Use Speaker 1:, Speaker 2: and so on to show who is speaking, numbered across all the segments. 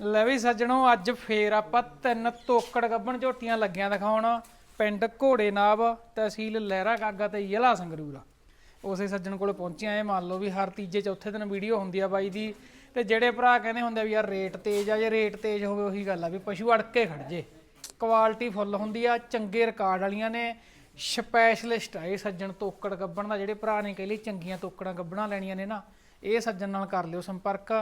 Speaker 1: ਲੈ ਵੀ ਸੱਜਣੋ, ਅੱਜ ਫੇਰ ਆਪਾਂ ਤਿੰਨ ਤੋਕੜ ਗੱਬਣ ਝੋਟੀਆਂ ਲੱਗੀਆਂ ਦਿਖਾਉਣ। ਪਿੰਡ ਘੋੜੇ ਨਾਬ ਤਹਿਸੀਲ ਲਹਿਰਾ ਕਾਗਾ ਤੇ ਜ਼ਿਲ੍ਹਾ ਸੰਗਰੂਰ। ਉਸੇ ਸੱਜਣ ਕੋਲ ਪਹੁੰਚੇ ਆਏ, ਮੰਨ ਲਓ ਵੀ ਹਰ ਤੀਜੇ, ਚੌਥੇ ਦਿਨ ਵੀਡੀਓ ਹੁੰਦੀ ਆ ਬਾਈ ਦੀ। ਤੇ ਜਿਹੜੇ ਭਰਾ ਕਹਿੰਦੇ ਹੁੰਦੇ ਆ ਵੀ ਯਾਰ ਰੇਟ ਤੇਜ਼ ਆ, ਜੇ ਰੇਟ ਤੇਜ਼ ਹੋਵੇ ਉਹੀ ਗੱਲ ਆ ਵੀ ਪਸ਼ੂ ਅੜ ਕੇ ਖੜ ਜੇ। ਕੁਆਲਿਟੀ ਫੁੱਲ ਹੁੰਦੀ ਆ, ਚੰਗੇ ਰਿਕਾਰਡ ਵਾਲੀਆਂ ਨੇ। ਸਪੈਸ਼ਲਿਸਟ ਆ ਇਹ ਸੱਜਣ ਤੋਕੜ ਗੱਬਣ ਦਾ, ਜਿਹੜੇ ਭਰਾ ਨੇ ਕਹਿ ਲਈ ਚੰਗੀਆਂ ਤੋਕੜਾਂ ਗੱਬਣਾ ਲੈਣੀਆਂ ਨੇ ਨਾ। ਇਹ ਸੱਜਣ ਨਾਲ ਕਰ ਲਿਓ ਸੰਪਰਕ।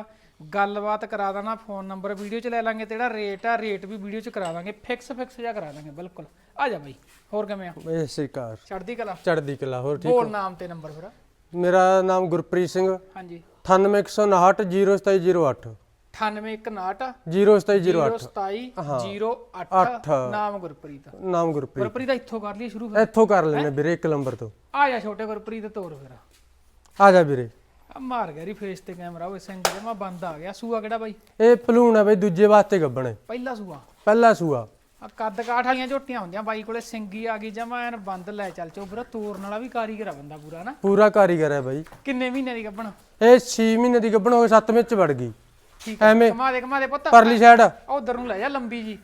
Speaker 1: ਗੱਲਬਾਤ ਕਰਾ ਦੇਣਾ ਫੋਨ ਨੰਬਰ ਵੀਡੀਓ 'ਚ ਲੈ ਲਾਂਗੇ ਤੇ ਜਿਹੜਾ ਰੇਟ ਆ ਰੇਟ ਵੀ ਵੀਡੀਓ 'ਚ ਕਰਾ ਦਾਂਗੇ। ਫਿਕਸ ਫਿਕਸ ਜਿਹਾ ਕਰਾ ਦਾਂਗੇ ਬਿਲਕੁਲ। ਆ ਜਾ ਬਾਈ ਹੋਰ ਕਿਵੇਂ ਆ?
Speaker 2: ਬਈ ਸਿਕਾਰ
Speaker 1: ਚੜ੍ਹਦੀ ਕਲਾ?
Speaker 2: ਚੜ੍ਹਦੀ ਕਲਾ ਹੋਰ ਠੀਕ
Speaker 1: ਬੋਲ ਨਾਮ ਤੇ ਨੰਬਰ ਫਿਰ।
Speaker 2: ਮੇਰਾ ਨਾਮ ਗੁਰਪ੍ਰੀਤ ਸਿੰਘ।
Speaker 1: ਹਾਂਜੀ।
Speaker 2: 9859 0708
Speaker 1: 9859
Speaker 2: 0708
Speaker 1: 0708 ਨਾਮ ਗੁਰਪ੍ਰੀਤ।
Speaker 2: ਨਾਮ ਗੁਰਪ੍ਰੀਤ।
Speaker 1: ਗੁਰਪ੍ਰੀਤ ਇੱਥੋਂ ਕਰ ਲਈ ਸ਼ੁਰੂ ਫਿਰ।
Speaker 2: ਇੱਥੋਂ ਕਰ ਲੈਨੇ ਵੀਰੇ ਇੱਕ ਨੰਬਰ ਤੋਂ।
Speaker 1: ਆ ਜਾ ਛੋਟੇ ਗੁਰਪ੍ਰੀਤ ਤੋਰ ਫਿਰ।
Speaker 2: ਆ ਜਾ ਵੀਰੇ।
Speaker 1: ਆ ਮਾਰ ਗਿਆ ਰੀ ਫੇਸ ਤੇ ਕੈਮਰਾ ਉਹ ਸਿੰਘ ਜਮਾ ਬੰਦ ਆ ਗਿਆ। ਸੂਆ ਕਿਹੜਾ ਬਾਈ?
Speaker 2: ਇਹ ਭਲੂਣ ਹੈ ਬਈ ਦੂਜੇ ਵਾਸਤੇ ਗੱਬਣੇ।
Speaker 1: ਪਹਿਲਾ ਸੂਆ।
Speaker 2: ਪਹਿਲਾ ਸੂਆ।
Speaker 1: ਆ ਕੱਦ ਕਾਠ ਵਾਲੀਆਂ ਝੋਟੀਆਂ ਹੁੰਦੀਆਂ ਬਾਈ ਕੋਲੇ ਸਿੰਗੀ ਆ ਗਈ ਜਮਾ ਐਨ ਬੰਦ ਲੈ ਚੱਲ ਚੋਬਰਾ ਤੋਰਨ ਵਾਲਾ ਵੀ ਕਾਰੀਗਰ ਆ ਬੰਦਾ ਪੂਰਾ ਨਾ
Speaker 2: ਪੂਰਾ ਕਾਰੀਗਰ ਹੈ ਬਾਈ।
Speaker 1: ਕਿੰਨੇ ਮਹੀਨੇ ਦੀ ਗੱਬਣ?
Speaker 2: ਇਹ 6 ਮਹੀਨੇ ਦੀ ਗੱਬਣ ਹੋ ਗਈ 7 ਵਿੱਚ ਵੜ ਗਈ।
Speaker 1: ਠੀਕ
Speaker 2: ਐਵੇਂ
Speaker 1: ਕਮਾ ਦੇ ਕਮਾ ਦੇ ਪੁੱਤ।
Speaker 2: ਪਰਲੀ ਸਾਈਡ
Speaker 1: ਉਧਰ ਨੂੰ ਲੈ ਜਾ ਲੰਬੀ ਜੀ।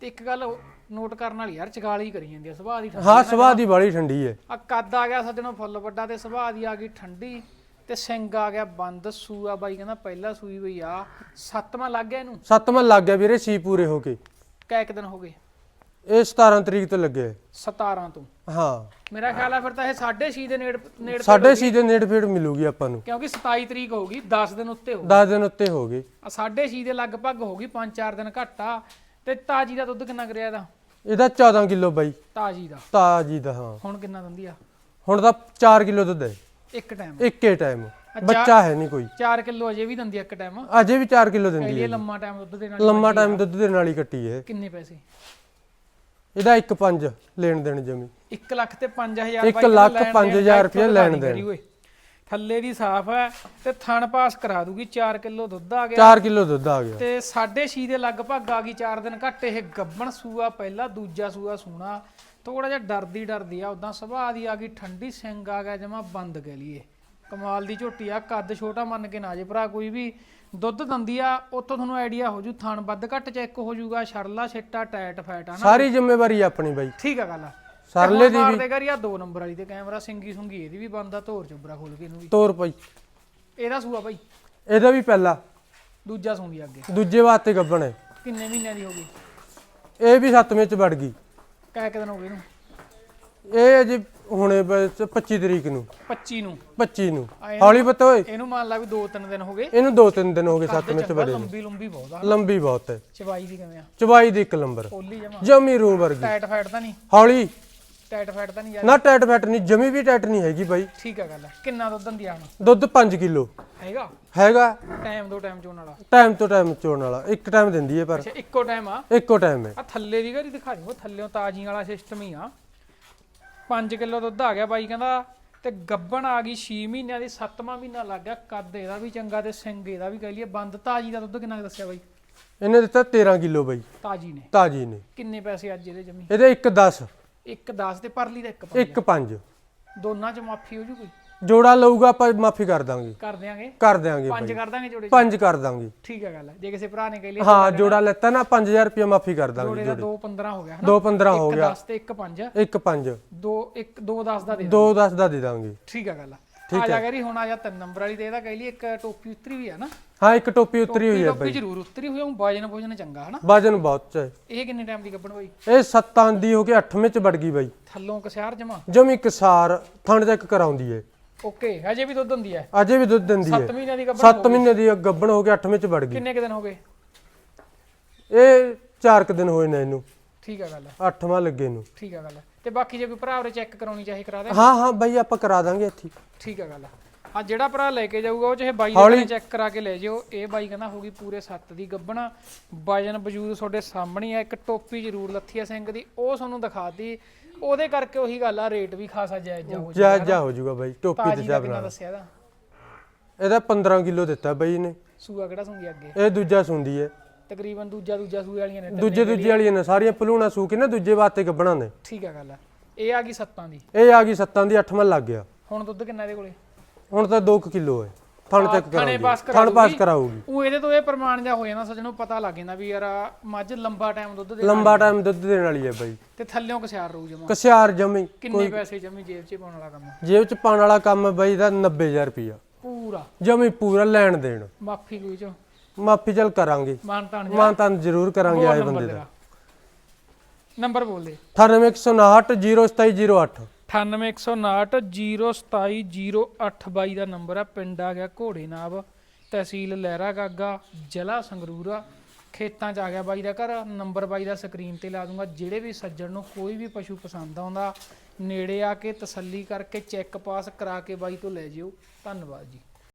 Speaker 1: ਤੇ ਇੱਕ ਗੱਲ ਨੋਟ ਕਰਨ ਵਾਲੀ ਯਾਰ ਚਗਾਲੀ ਕਰੀ ਜਾਂਦੀ ਆ ਸੁਭਾਅ ਦੀ ਠੰਡੀ।
Speaker 2: ਹਾਂ ਸੁਭਾਅ ਦੀ ਬਾਲੀ ਠੰਡੀ ਹੈ।
Speaker 1: ਆ ਕੱਦ ਆ ਗਿਆ ਸੱਜਣੋਂ ਫੁੱਲ ਵੱਡਾ ਤੇ ਸੁਭਾਅ ਦੀ ਆ ਗਈ ਠੰਡੀ। ਤੇ ਸਿੰਘ ਆ ਗਿਆ ਬੰਦ ਸੂਆ ਬਾਈ ਕਹਿੰਦਾ ਪਹਿਲਾ ਸੂਈ ਹੋਈ ਆ। ਸੱਤਵਾਂ ਲੱਗ ਗਿਆ ਇਹਨੂੰ?
Speaker 2: ਸੱਤਵਾਂ ਲੱਗ ਗਿਆ ਵੀਰੇ ਸੀ ਪੂਰੇ ਹੋ ਕੇ
Speaker 1: ਕੈ ਇੱਕ ਦਿਨ ਹੋ ਗਏ?
Speaker 2: ਇਹ 17 ਤਰੀਕ ਤੋਂ ਲੱਗੇ
Speaker 1: 17 ਤੋਂ?
Speaker 2: ਹਾਂ।
Speaker 1: ਮੇਰਾ ਖਿਆਲ ਆ ਫਿਰ ਤਾਂ ਇਹ 6.5 ਦੇ ਨੇੜ ਨੇੜ
Speaker 2: ਸਾਢੇ ਛੇ ਦੇ ਨੇੜੇ ਫੇੜ ਮਿਲੂਗੀ ਆਪਾਂ ਨੂੰ।
Speaker 1: ਕਿਉਂਕਿ 27 ਤਰੀਕ ਹੋਊਗੀ 10 ਦਿਨ ਉੱਤੇ ਹੋ
Speaker 2: 10 ਦਿਨ ਉੱਤੇ ਹੋ ਗਏ।
Speaker 1: ਆ 6.5 ਦੇ ਲਗਭਗ ਹੋਊਗੀ 5-4 ਦਿਨ ਘੱਟ ਆ। ਤੇ ਤਾਜੀ ਦਾ ਦੁੱਧ ਕਿੰਨਾ ਕਰਿਆ ਇਹਦਾ?
Speaker 2: ਇਹਦਾ 14 ਕਿਲੋ ਬਾਈ।
Speaker 1: ਤਾਜੀ ਦਾ।
Speaker 2: ਤਾਜੀ ਦਾ ਹਾਂ।
Speaker 1: ਹੁਣ ਕਿੰਨਾ ਦਿੰਦੀ ਆ?
Speaker 2: ਹੁਣ ਤਾਂ 4 ਕਿਲੋ ਦੁੱਧ ਹੈ।
Speaker 1: ਇੱਕ ਟਾਈਮ
Speaker 2: ਇੱਕੇ ਟਾਈਮ ਬੱਚਾ ਹੈ ਨਹੀਂ ਕੋਈ।
Speaker 1: 4 ਕਿਲੋ ਅਜੇ ਵੀ ਦਿੰਦੀ ਆ ਇੱਕ ਟਾਈਮ
Speaker 2: ਅਜੇ ਵੀ 4 ਕਿਲੋ ਦਿੰਦੀ
Speaker 1: ਇਹ ਲੰਮਾ ਟਾਈਮ ਦੁੱਧ ਦੇ ਨਾਲ
Speaker 2: ਲੰਮਾ ਟਾਈਮ ਦੁੱਧ ਦੇ ਨਾਲ ਹੀ ਕੱਟੀ ਹੈ।
Speaker 1: ਕਿੰਨੇ ਪੈਸੇ?
Speaker 2: ਇਹਦਾ 1.5 ਲੈਣ ਦੇਣ ਜਮੀ।
Speaker 1: 1 ਲੱਖ ਤੇ 5000
Speaker 2: ਇੱਕ ਲੱਖ ਪੰਜ ਹਜ਼ਾਰ ਰੁਪਇਆ ਲੈਣ ਦੇਣ।
Speaker 1: ਥੱਲੇ ਦੀ ਸਾਫ਼ ਹੈ ਤੇ ਥਣ ਪਾਸ ਕਰਾ ਦੂਗੀ 4 ਕਿਲੋ ਦੁੱਧ ਆ ਗਿਆ।
Speaker 2: 4 ਕਿਲੋ ਦੁੱਧ ਆ ਗਿਆ।
Speaker 1: ਤੇ 6.5 ਦੇ ਲਗਭਗ ਆ ਗਈ 4 ਦਿਨ ਘੱਟ ਇਹ ਗੱਬਣ ਸੂਆ ਪਹਿਲਾ ਦੂਜਾ ਸੂਆ ਸੂਣਾ। ਥੋੜਾ ਜਿਹਾ ਡਰਦੀ ਡਰਦੀ ਆ ਉਦਾਂ ਸੁਭਾਅ ਦੀ ਆ ਗਈ ਠੰਡੀ ਸਿੰਘ ਆ ਗਿਆ ਜਮਾ ਬੰਦ ਕਹਿ ਲਈਏ। ਕਮਾਲ ਦੀ ਝੋਟੀ ਆ ਕੱਦ ਛੋਟਾ ਮੰਨ ਕੇ ਨਾ ਜੇ ਭਰਾ ਕੋਈ ਵੀ ਦੁੱਧ ਦੰਦੀ ਆ ਉੱਥੋਂ ਤੁਹਾਨੂੰ ਆਈਡੀਆ ਹੋ ਜੂ ਥਣ ਵੱਧ ਘੱਟ ਚੈੱਕ ਹੋ ਜੂਗਾ ਛੜਲਾ ਛਿੱਟਾ ਟੈਟ ਫੈਟ ਆ ਨਾ।
Speaker 2: ਸਾਰੀ ਜ਼ਿੰਮੇਵਾਰੀ ਆਪਣੀ ਬਾਈ।
Speaker 1: ਠੀਕ ਆ ਗੱਲ
Speaker 2: ਸਰਲੇ ਦੀ
Speaker 1: ਦੇ ਕਰ ਯਾ ਦੋ ਨੰਬਰ ਵਾਲੀ ਤੇ ਕੈਮਰਾ ਸਿੰਗੀ ਸੁੰਗੀ ਇਹਦੀ ਵੀ ਬੰਦਾ ਧੋਰ ਚੁੱਬਰਾ ਖੋਲ ਕੇ ਇਹਨੂੰ ਵੀ।
Speaker 2: ਤੋਰ ਪਈ
Speaker 1: ਇਹਦਾ ਸੂਆ ਭਾਈ।
Speaker 2: ਇਹਦਾ ਵੀ ਪਹਿਲਾ।
Speaker 1: ਦੂਜਾ ਸੂੰਗੀ ਅੱਗੇ।
Speaker 2: ਦੂਜੇ ਵਾਸਤੇ ਗੱਬਣ ਹੈ।
Speaker 1: ਕਿੰਨੇ ਮਹੀਨਿਆਂ ਦੀ ਹੋ ਗਈ?
Speaker 2: ਇਹ ਵੀ 7ਵੇਂ ਚ ਵੜ ਗਈ।
Speaker 1: ਕਿ ਦਿਨ ਹੋ ਗਏ ਇਹਨੂੰ।
Speaker 2: ਇਹ ਅਜੇ ਹੁਣੇ ਬਸ 25 ਤਰੀਕ ਨੂੰ।
Speaker 1: 25 ਨੂੰ।
Speaker 2: 25 ਨੂੰ।
Speaker 1: ਆਏ
Speaker 2: ਹੌਲੀ ਬਤਾ ਓਏ
Speaker 1: ਇਹਨੂੰ ਮੰਨ ਲਾ ਵੀ 2-3 ਦਿਨ ਹੋ ਗਏ।
Speaker 2: ਇਹਨੂੰ 2-3 ਦਿਨ ਹੋ ਗਏ 7ਵੇਂ ਚ
Speaker 1: ਚੰਗਾ
Speaker 2: ਵੜੇ ਨੂੰ।
Speaker 1: ਲੰਬੀ ਲੰਬੀ ਬਹੁਤ ਆ।
Speaker 2: ਲੰਬੀ ਬਹੁਤ ਹੈ।
Speaker 1: ਚਵਾਈ ਦੀ ਕਿਵੇਂ ਆ?
Speaker 2: ਚਵਾਈ ਦੀ ਇੱਕ ਨੰਬਰ।
Speaker 1: ਪੋਲੀ ਜਮਾ
Speaker 2: ਜਮੀ ਰੂ ਵਰਗੀ।
Speaker 1: ਟਾਈਟ ਫੈਟ ਤਾਂ ਨਹੀਂ।
Speaker 2: ਹੌਲੀ।
Speaker 1: ਟਾਈਟ ਫੈਟ ਤਾਂ ਨਹੀਂ ਯਾਰ
Speaker 2: ਨਾ ਟੈਟ ਫੈਟ ਨਹੀਂ ਜਮੀ ਵੀ ਟੈਟ ਨਹੀਂ ਹੈਗੀ ਬਾਈ।
Speaker 1: ਠੀਕ ਆ ਗੱਲ ਕਿੰਨਾ ਦੁੱਧ ਦਿੰਦੀ ਆ ਹੁਣ?
Speaker 2: ਦੁੱਧ 5 ਕਿਲੋ।
Speaker 1: ਹੈਗਾ?
Speaker 2: ਹੈਗਾ।
Speaker 1: ਟਾਈਮ ਦੋ ਟਾਈਮ ਚੋਣ ਵਾਲਾ।
Speaker 2: ਟਾਈਮ ਤੋਂ ਟਾਈਮ ਚੋਣ ਵਾਲਾ ਇੱਕ ਟਾਈਮ ਦਿੰਦੀ ਹੈ ਪਰ।
Speaker 1: ਅੱਛਾ ਇੱਕੋ ਟਾਈਮ ਆ?
Speaker 2: ਇੱਕੋ ਟਾਈਮ ਹੈ।
Speaker 1: ਆ ਥੱਲੇ ਦੀ ਘਰੀ ਦਿਖਾ ਦਿਓ ਥੱਲੇੋਂ ਤਾਜੀ ਵਾਲਾ ਸਿਸਟਮ ਹੀ ਆ। 5 ਕਿਲੋ ਦੁੱਧ ਆ ਗਿਆ ਬਾਈ ਕਹਿੰਦਾ ਤੇ ਗੱਬਣ ਆ ਗਈ 6 ਮਹੀਨਿਆਂ ਦੀ 7ਵਾਂ ਮਹੀਨਾ ਲੱਗ ਗਿਆ ਕੱਦ ਇਹਦਾ ਵੀ ਚੰਗਾ ਤੇ ਸਿੰਘ ਇਹਦਾ ਵੀ ਕਹਿ ਲਈਏ। ਬੰਦ ਤਾਜੀ ਦਾ ਦੁੱਧ ਕਿੰਨਾ ਦੱਸਿਆ ਬਾਈ?
Speaker 2: ਇਹਨੇ ਦਿੱਤਾ 13 ਕਿਲੋ ਬਾਈ।
Speaker 1: ਤਾਜੀ ਨੇ।
Speaker 2: ਤਾਜੀ ਨੇ।
Speaker 1: ਕਿੰਨੇ ਪੈਸੇ ਅੱਜ ਇਹਦੇ ਜਮੀ?
Speaker 2: ਇਹਦੇ 1 10
Speaker 1: ਇੱਕ 10 ਤੇ ਪਰਲੀ ਦਾ ਇੱਕ ਪੰਜ।
Speaker 2: 1 5
Speaker 1: ਦੋਨਾਂ ਚ ਮਾਫੀ ਹੋ ਜੂ ਕੋਈ?
Speaker 2: ਜੋੜਾ ਲਊਗਾ ਆਪਾਂ ਮਾਫੀ ਕਰ ਦਾਂਗੇ।
Speaker 1: ਕਰ ਦਿਆਂਗੇ?
Speaker 2: ਕਰ ਦਿਆਂਗੇ
Speaker 1: ਪੰਜ ਕਰ ਦਾਂਗੇ ਜੋੜੇ 'ਚ।
Speaker 2: ਪੰਜ ਕਰ ਦਾਂਗੇ।
Speaker 1: ਠੀਕ ਹੈ ਗੱਲ ਜੇ ਕਿਸੇ ਭਰਾ ਨੇ ਕਹਿ ਲਈ
Speaker 2: ਹਾਂ ਜੋੜਾ ਲੈਤਾ ਨਾ 5000 ਰੁਪਏ ਮਾਫੀ ਕਰ ਦਾਂਗੇ
Speaker 1: ਜੋੜੇ ਦਾ 2 15 ਹੋ ਗਿਆ ਹਨਾ?
Speaker 2: 2 15 ਹੋ
Speaker 1: ਇੱਕ
Speaker 2: ਗਿਆ।
Speaker 1: 10 ਤੇ ਇੱਕ 5
Speaker 2: 1 5
Speaker 1: 2 1 2 10 ਦਾ ਦੇ
Speaker 2: 2 10 ਦਾ ਦੇ ਦਾਂਗੇ।
Speaker 1: ਠੀਕ ਹੈ ਗੱਲ ਆ। ਜਾ ਕਰੀ ਹੁਣ ਆ ਜਾ ਤਿੰਨ ਨੰਬਰ ਵਾਲੀ ਤੇ ਇਹਦਾ ਕਹਿ ਲਈ ਇੱਕ ਟੋਪੀ ਉਤਰੀ ਵੀ ਆ ਨਾ।
Speaker 2: ਹਾਂ ਇੱਕ ਟੋਪੀ ਉਤਰੀ ਹੋਈ ਹੈ
Speaker 1: ਟੋਪੀ ਜ਼ਰੂਰ ਉਤਰੀ ਹੋਈ ਉਹ ਵਜਨ ਭੋਜਨ ਚੰਗਾ ਹਨਾ?
Speaker 2: ਵਜਨ ਬਹੁਤ ਹੈ।
Speaker 1: ਇਹ ਕਿੰਨੇ ਟਾਈਮ ਦੀ ਕੱਢਣ ਬਾਈ?
Speaker 2: ਇਹ ਸੱਤਾਂ ਦੀ ਹੋ ਕੇ 8ਵੇਂ ਚ ਵੜ ਗਈ ਬਾਈ।
Speaker 1: ਥੱਲੋਂ ਕਸਿਆਰ ਜਮਾ?
Speaker 2: ਜਮੀ ਕਸਾਰ ਥਣ ਚੈੱਕ ਕਰਾਉਂਦੀ ਹੈ
Speaker 1: ਓਕੇ ਹਜੇ ਵੀ ਦੁੱਧ ਹੁੰਦੀ ਹੈ
Speaker 2: ਅਜੇ ਵੀ ਦੁੱਧ ਦਿੰਦੀ ਹੈ
Speaker 1: 7 ਮਹੀਨਿਆਂ ਦੀ ਕੱਢਣ
Speaker 2: 7 ਮਹੀਨੇ ਦੀ ਗੱਬਣ ਹੋ ਕੇ 8ਵੇਂ ਚ ਵੜ ਗਈ।
Speaker 1: ਕਿੰਨੇ ਕੁ ਦਿਨ ਹੋ ਗਏ?
Speaker 2: ਇਹ 4 ਕੁ ਦਿਨ ਹੋਏ ਨੇ ਇਹਨੂੰ।
Speaker 1: ਠੀਕ ਹੈ ਗੱਲ
Speaker 2: 8ਵਾਂ ਲੱਗੇ ਨੂੰ।
Speaker 1: ਠੀਕ ਹੈ ਗੱਲ ਤੇ ਬਾਕੀ ਜੇ ਕੋਈ ਭਰਾ ਉਰੇ ਚੈੱਕ ਕਰਾਉਣੀ ਚਾਹੇ ਕਰਾ ਦੇ।
Speaker 2: ਹਾਂ ਹਾਂ ਬਾਈ ਆਪਾਂ ਕਰਾ ਦਾਂਗੇ ਇੱਥੇ।
Speaker 1: ਠੀਕ ਹੈ ਗੱਲ। ਆ ਜਿਹੜਾ ਭਰਾ ਲੈ ਕੇ ਜਾਊਗਾ ਉਹ ਚਾਹੇ ਬਾਈ ਦੇ ਚੈੱਕ ਕਰਾ ਕੇ ਲੈ ਜਿਓ ਇਹ ਬਾਈ ਕਹਿੰਦਾ ਹੋਗੀ ਪੂਰੇ 7 ਦੀ ਗੱਬਣਾ ਵਜਨ ਵਜੂਦ ਤੁਹਾਡੇ ਸਾਹਮਣੇ ਆ ਇੱਕ ਟੋਪੀ ਜ਼ਰੂਰ ਲੱਥੀ ਆ ਸਿੰਘ ਦੀ। ਉਹ ਤੁਹਾਨੂੰ ਦਿਖਾਤੀ। ਉਹਦੇ ਕਰਕੇ ਉਹੀ ਗੱਲ ਆ ਰੇਟ ਵੀ ਖਾਸਾ ਜਾਇਜ਼ ਜਾ ਹੋ
Speaker 2: ਜਾ ਜਾ ਹੋ ਜਾਊਗਾ ਬਾਈ ਟੋਪੀ ਦੇ ਹਿਸਾਬ ਨਾਲ।
Speaker 1: ਦੱਸਿਆ ਇਹਦਾ।
Speaker 2: ਇਹਦਾ 15 ਕਿਲੋ ਦਿੱਤਾ ਬਾਈ ਨੇ
Speaker 1: ਸੂਆ ਕਿਹੜਾ ਸੂੰਗੀ ਅੱਗੇ?
Speaker 2: ਇਹ ਦੂਜਾ ਸੁੰਦੀ ਹੈ।
Speaker 1: ਤਕਰੀਬਨ ਦੂਜਾ ਦੂਜਾ ਸੂਏ ਵਾਲੀਆਂ ਨੇ
Speaker 2: ਦੂਜੇ ਦੂਜੇ ਵਾਲੀਆਂ ਨੇ ਸਾਰੀਆਂ ਭਲੂਣਾ ਸੂ ਕੇ ਨਾ ਦੂਜੇ ਵਾਸਤੇ ਗੱਬਣਾ ਨੇ
Speaker 1: ਠੀਕ ਆ ਗੱਲ ਆ। ਇਹ ਆ ਗਈ ਸੱਤਾਂ ਦੀ।
Speaker 2: ਇਹ ਆ ਗਈ ਸੱਤਾਂ ਦੀ 8ਵਾਂ ਲੱਗ ਗਿਆ।
Speaker 1: ਹੁਣ ਦੁੱਧ ਕਿੰਨਾ ਇਹਦੇ ਕੋਲੇ?
Speaker 2: ਹੁਣ ਤਾਂ 2 ਕਿਲੋ ਹੈ। ਥਣ
Speaker 1: ਪਾਸ
Speaker 2: ਕਰਾਉਂਗੀ। ਥਣ ਪਾਸ।
Speaker 1: ਕਰਾਊਗੀ। ਉਹ ਇਹਦੇ ਤੋਂ ਇਹ ਪ੍ਰਮਾਣ ਜਾ ਹੋ ਜਾਂਦਾ ਸੱਜਣੋ ਪਤਾ ਲੱਗ ਜਾਂਦਾ ਵੀ ਯਾਰ ਮੱਝ ਲੰਬਾ ਟਾਈਮ ਦੁੱਧ ਦੇ
Speaker 2: ਲੰਬਾ ਟਾਈਮ ਦੁੱਧ ਦੇਣ ਵਾਲੀ ਹੈ ਬਾਈ।
Speaker 1: ਤੇ ਥੱਲਿਓਂ ਕਸਿਆਰ ਰਹੂ ਜਮਾ।
Speaker 2: ਕਸਿਆਰ ਜਮੀ।
Speaker 1: ਕਿੰਨੇ ਪੈਸੇ ਜਮੀ ਜੇਬ 'ਚ ਪਾਉਣ ਵਾਲਾ ਕੰਮ?
Speaker 2: ਜੇਬ ਚ ਪਾਣ ਵਾਲਾ ਕੰਮ ਬਾਈ ਦਾ 90000 ਰੁਪਿਆ
Speaker 1: ਪੂਰਾ।
Speaker 2: ਜਮੀ ਪੂਰਾ ਲੈਣ ਦੇਣ।
Speaker 1: ਮਾਫੀ ਕੋਈ ਚੋਂ।
Speaker 2: ਮਾਫੀ ਚੱਲ ਕਰਾਂਗੇ।
Speaker 1: ਮਾਨ ਤਾਨ ਜਾ
Speaker 2: ਜ਼ਰੂਰ ਕਰਾਂਗੇ ਆਏ ਬੰਦੇ ਦਾ
Speaker 1: ਨੰਬਰ ਬੋਲ ਦੇ।
Speaker 2: 9859 02708
Speaker 1: 9819077008 ਬਾਈ ਦਾ ਨੰਬਰ ਆ। ਪਿੰਡ ਆ ਗਿਆ ਘੋੜੇ ਨਾਬ ਤਹਿਸੀਲ ਲਹਿਰਾ ਗਾਗਾ ਜ਼ਿਲ੍ਹਾ ਸੰਗਰੂਰ ਆ। ਖੇਤਾਂ 'ਚ ਆ ਗਿਆ ਬਾਈ ਦਾ ਘਰ। ਨੰਬਰ ਬਾਈ ਦਾ ਸਕਰੀਨ ਤੇ ਲਾ ਦੂੰਗਾ। ਜਿਹੜੇ ਵੀ ਸੱਜਣ ਨੂੰ ਕੋਈ ਵੀ ਪਸ਼ੂ ਪਸੰਦ ਆਉਂਦਾ ਨੇੜੇ ਆ ਕੇ ਤਸੱਲੀ ਕਰਕੇ ਚੈੱਕ ਪਾਸ ਕਰਾ ਕੇ ਬਾਈ ਤੋਂ ਲੈ ਜਿਓ। ਧੰਨਵਾਦ ਜੀ।